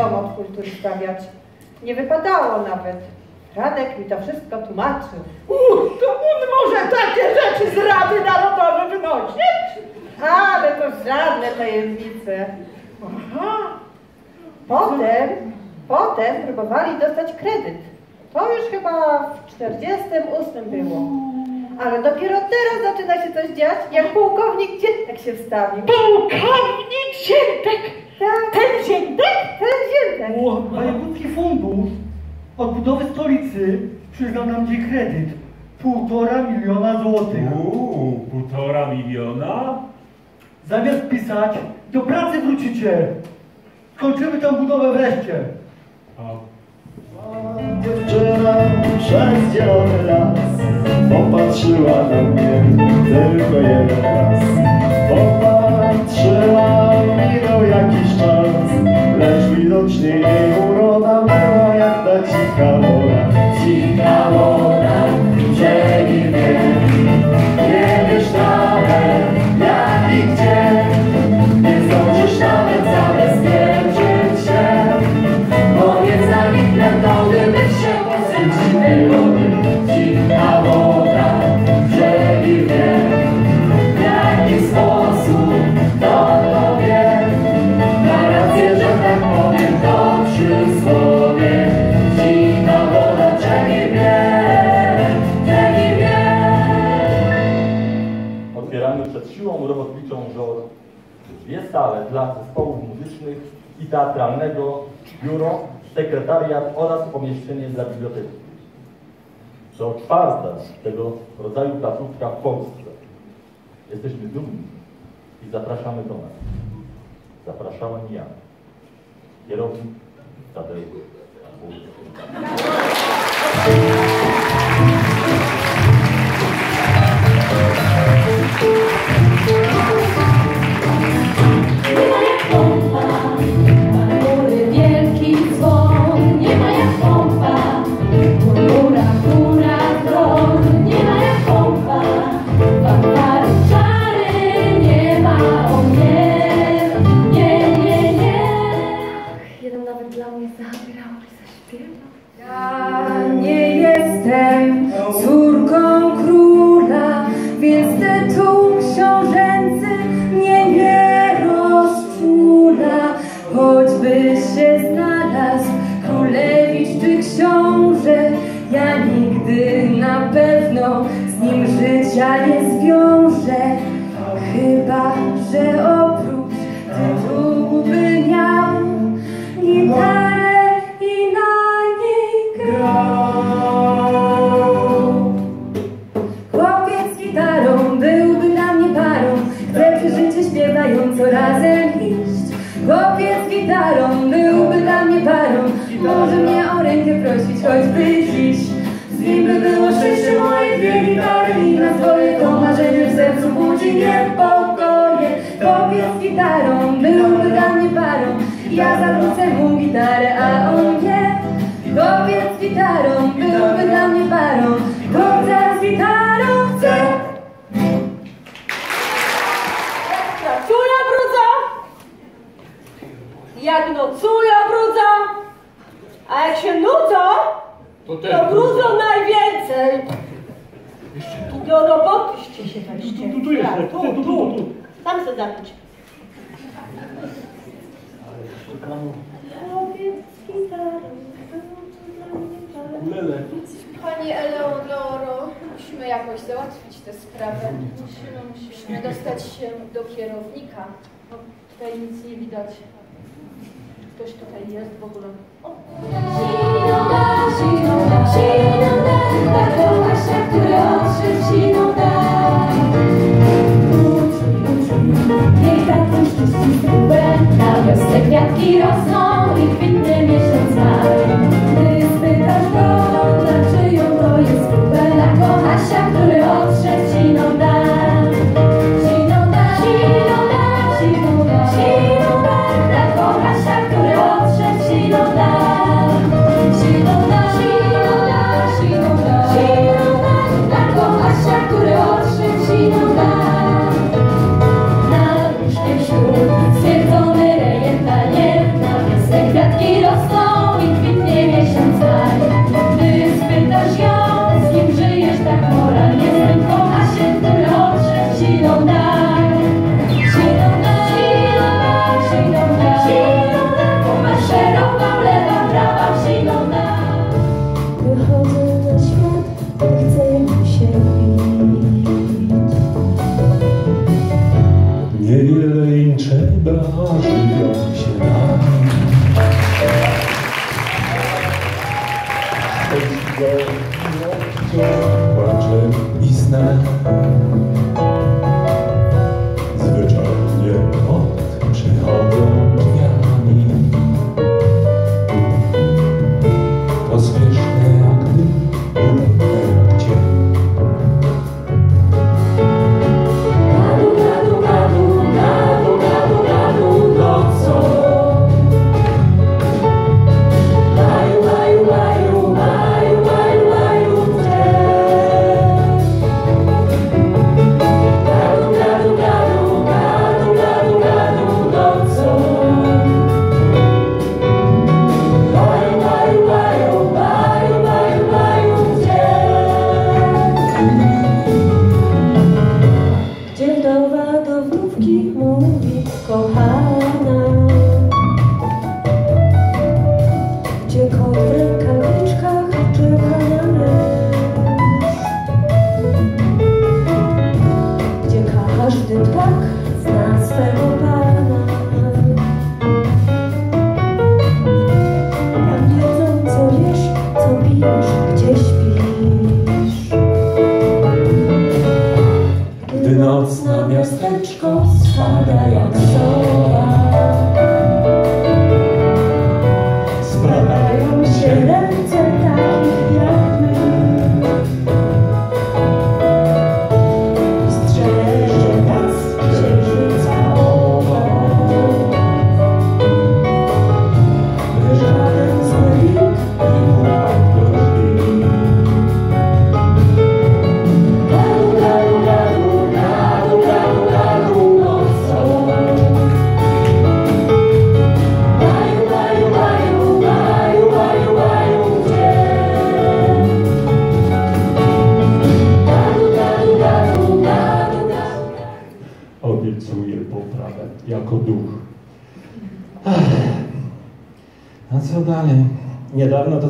A tu dom od kultury stawiać. Nie wypadało nawet. Radek mi to wszystko tłumaczył. Uch, to on może takie rzeczy z Rady Narodowej wynosić? Ale to żadne tajemnice. Aha, Potem, potem próbowali dostać kredyt. To już chyba w 48 było. Ale dopiero teraz zaczyna się coś dziać, jak pułkownik Dziętek się wstawił. pułkownik Ziętek! Tak, Ten Ziętek? ten Dziętek. O, Wojewódzki Fundusz Odbudowy Stolicy przyznał nam dziś kredyt. Półtora miliona złotych. Uuu, półtora miliona? Zamiast pisać, do pracy wrócicie. Skończymy tę budowę wreszcie. A Dziewczyna przez zielony las Popatrzyła na mnie tylko jeden raz. Popatrzyła, minął jakiś czas Lecz widocznie jej uroda była jak ta cicha i teatralnego, biuro, sekretariat oraz pomieszczenie dla biblioteki. To czwarta tego rodzaju placówka w Polsce. Jesteśmy dumni i zapraszamy do nas. Zapraszałem ja, kierownik Tadeusz Wójcik. Mu gitarę, a on nie. Chłopiec z gitarą byłby dla mnie parą, chłopca z gitarą chcę. Cuja brudza! Jak nocuja brudza! A jak się nudzą, to to brudzą najwięcej. Do robotyście się weźcie. Tu, tu Tak, tu, tu, tu, tu. Tam se zapić. Lele. Pani Eleonoro, musimy jakoś załatwić tę sprawę. Musimy, musimy dostać się do kierownika. No, tutaj nic nie widać. Ktoś tutaj jest w ogóle. O, Siną siną siną tak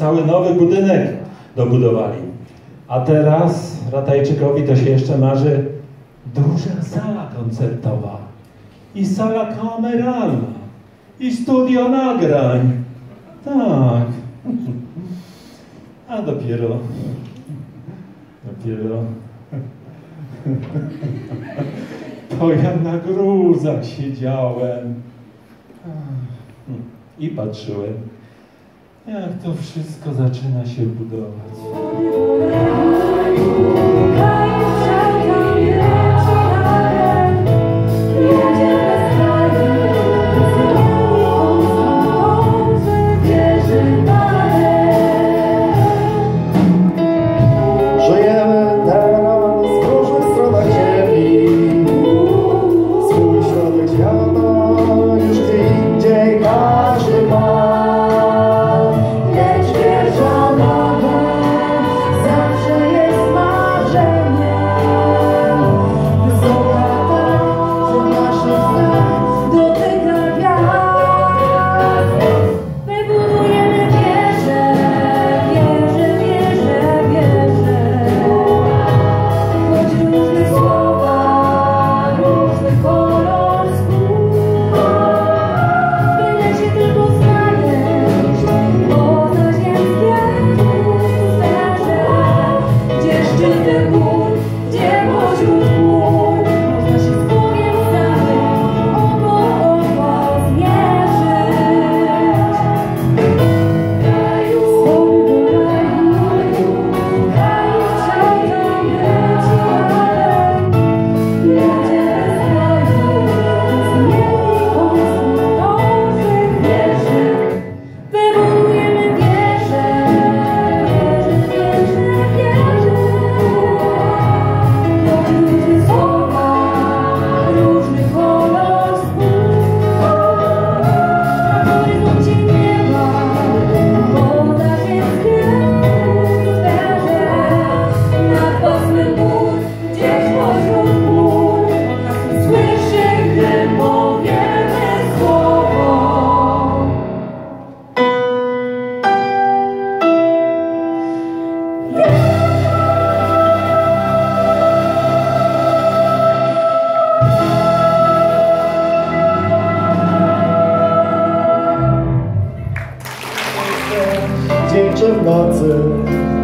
cały nowy budynek dobudowali. A teraz Ratajczykowi to się jeszcze marzy duża sala koncertowa i sala kameralna i studio nagrań. Tak. A dopiero... Dopiero... To ja na gruzach siedziałem i patrzyłem jak to wszystko zaczyna się budować. I'm not nocy.